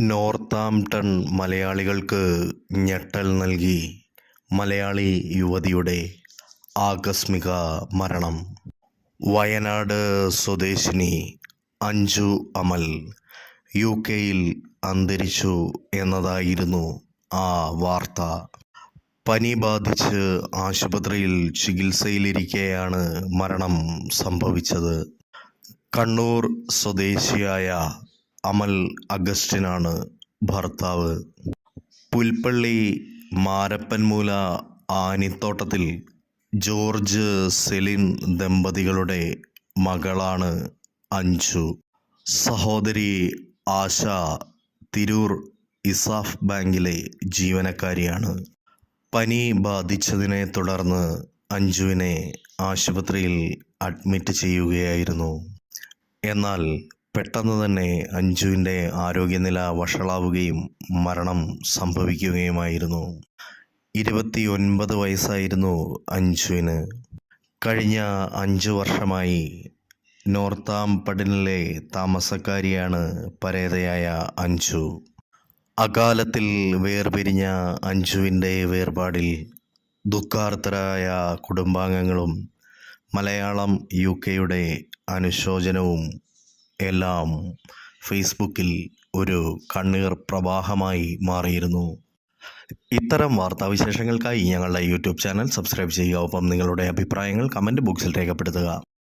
Northampton മലയാളികൾക്ക് ഞെട്ടൽ നൽകി. മലയാളി യുവതിയുടെ ആകസ്മിക മരണം. വയനാട് സ്വദേശിനി അഞ്ജു അമൽ യു കെയിൽ അന്തരിച്ചു എന്നതായിരുന്നു ആ വാർത്ത. പനി ബാധിച്ച് ആശുപത്രിയിൽ ചികിത്സയിലിരിക്കെയാണ് മരണം സംഭവിച്ചത്. കണ്ണൂർ സ്വദേശിയായ അമൽ അഗസ്റ്റിനാണ് ഭർത്താവ്. പുൽപ്പള്ളി മാരപ്പൻമൂല ആനിത്തോട്ടത്തിൽ ജോർജ് സെലിൻ ദമ്പതികളുടെ മകളാണ് അഞ്ചു സഹോദരി ആശ തിരൂർ ഇസാഫ് ബാങ്കിലെ ജീവനക്കാരിയാണ്. പനി ബാധിച്ചതിനെ തുടർന്ന് അഞ്ജുവിനെ ആശുപത്രിയിൽ അഡ്മിറ്റ് ചെയ്യുകയായിരുന്നു. എന്നാൽ പെട്ടെന്ന് തന്നെ അഞ്ജുവിന്റെ ആരോഗ്യനില വഷളാവുകയും മരണം സംഭവിക്കുകയുമായിരുന്നു. ഇരുപത്തി ഒൻപത് വയസ്സായിരുന്നു അഞ്ജുവിന്. കഴിഞ്ഞ അഞ്ചു വർഷമായി നോർത്താംപടനിലെ താമസക്കാരിയാണ് പരേതയായ അഞ്ജു. അകാലത്തിൽ വേർപിരിഞ്ഞ അഞ്ജുവിന്റെ വേർപാടിൽ ദുഃഖാർത്തരായ കുടുംബാംഗങ്ങളും മലയാളം യു കെയുടെ അനുശോചനവും എല്ലാം ഫേസ്ബുക്കിൽ ഒരു കണ്ണീർ പ്രവാഹമായി മാറിയിരുന്നു. ഇത്തരം വാർത്താവിശേഷങ്ങൾക്കായി ഞങ്ങളുടെ യൂട്യൂബ് ചാനൽ സബ്സ്ക്രൈബ് ചെയ്യുക. ഒപ്പം നിങ്ങളുടെ അഭിപ്രായങ്ങൾ കമന്റ് ബോക്സിൽ രേഖപ്പെടുത്തുക.